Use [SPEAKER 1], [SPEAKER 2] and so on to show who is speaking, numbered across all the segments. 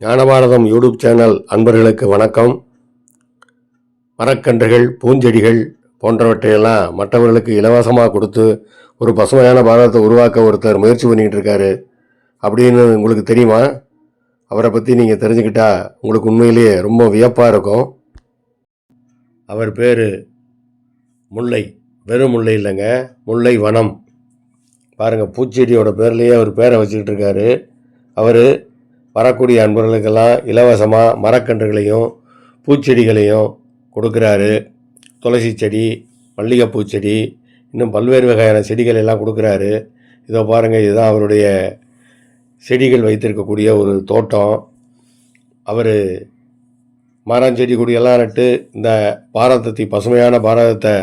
[SPEAKER 1] Gnanabharatham YouTube channel அன்பர்களுக்கு வணக்கம். மரக்கன்றுகள் பூஞ்செடிகள் போன்றவற்றையெல்லாம் மற்றவர்களுக்கு இலவசமாக கொடுத்து ஒரு பசுமையான பாரதத்தை உருவாக்க ஒருத்தர் முயற்சி பண்ணிகிட்டு இருக்காரு. அப்படின்னு உங்களுக்கு தெரியுமா? அவரை பற்றி நீங்கள் தெரிஞ்சுக்கிட்டா உங்களுக்கு உண்மையிலேயே ரொம்ப வியப்பாக இருக்கும். அவர் பேர் முல்லை வெறும் முல்லை இல்லைங்க முல்லை வனம். பாருங்கள் பூச்செடியோட பேர்லேயே அவர் பேரை வச்சுக்கிட்டு இருக்காரு. அவர் வரக்கூடிய அன்பர்களுக்கெல்லாம் இலவசமாக மரக்கன்றுகளையும் பூச்செடிகளையும் கொடுக்குறாரு. துளசி செடி மல்லிகைப்பூ செடி இன்னும் பல்வேறு வகையான செடிகள் எல்லாம் கொடுக்குறாரு. இதோ பாருங்கள் இதுதான் அவருடைய செடிகள் வைத்திருக்கக்கூடிய ஒரு தோட்டம். அவர் மரம் செடி கொடியெல்லாம் நட்டு இந்த பாரதத்தை பசுமையான பாரதத்தை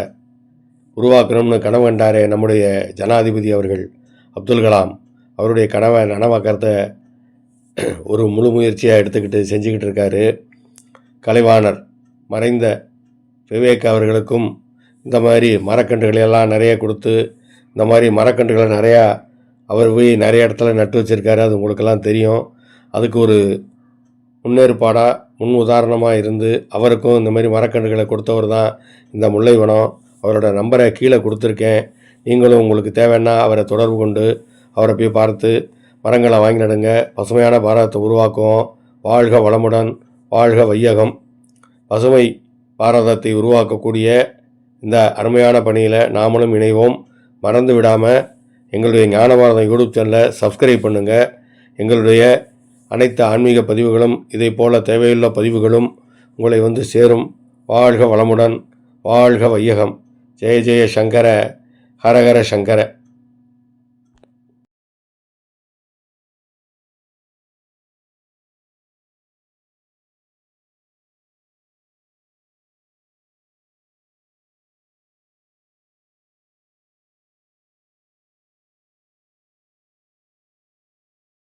[SPEAKER 1] உருவாக்கணும்னு கனவு கண்டாரே நம்முடைய ஜனாதிபதி அவர்கள் அப்துல் கலாம். அவருடைய கனவை நனவாக்கிறத ஒரு முழு முயற்சியாக எடுத்துக்கிட்டு செஞ்சுக்கிட்டு இருக்காரு. கலைவாணர் மறைந்த விவேக் அவர்களுக்கும் இந்த மாதிரி மரக்கன்றுகளை எல்லாம் நிறைய கொடுத்து இந்த மாதிரி மரக்கன்றுகளை நிறையா அவர் போய் நிறைய இடத்துல நட்டு வச்சிருக்காரு. அது உங்களுக்கெல்லாம் தெரியும். அதுக்கு ஒரு முன்னேற்பாடாக முன் உதாரணமாக இருந்து அவருக்கும் இந்த மாதிரி மரக்கன்றுகளை கொடுத்தவர் தான் இந்த முல்லைவனம். அவரோட நம்பரை கீழே கொடுத்துருக்கேன். நீங்களும் உங்களுக்கு தேவைன்னா அவரை தொடர்பு கொண்டு அவரை போய் பார்த்து மரங்களை வாங்கி நடுங்க பசுமையான பாரதத்தை உருவாக்குவோம் வாழ்க வளமுடன் வாழ்க வையகம். பசுமை பாரதத்தை உருவாக்கக்கூடிய இந்த அருமையான பணியில் நாமளும் இணைவோம். மறந்து விடாமல் எங்களுடைய ஞான பாரதம் யூடியூப் சேனலை சப்ஸ்கிரைப் பண்ணுங்கள் எங்களுடைய அனைத்து ஆன்மீக பதிவுகளும் இதை போல தேவையுள்ள பதிவுகளும் உங்களை வந்து சேரும். வாழ்க வளமுடன் வாழ்க வையகம். ஜெய ஜெய சங்கர ஹரஹர சங்கர.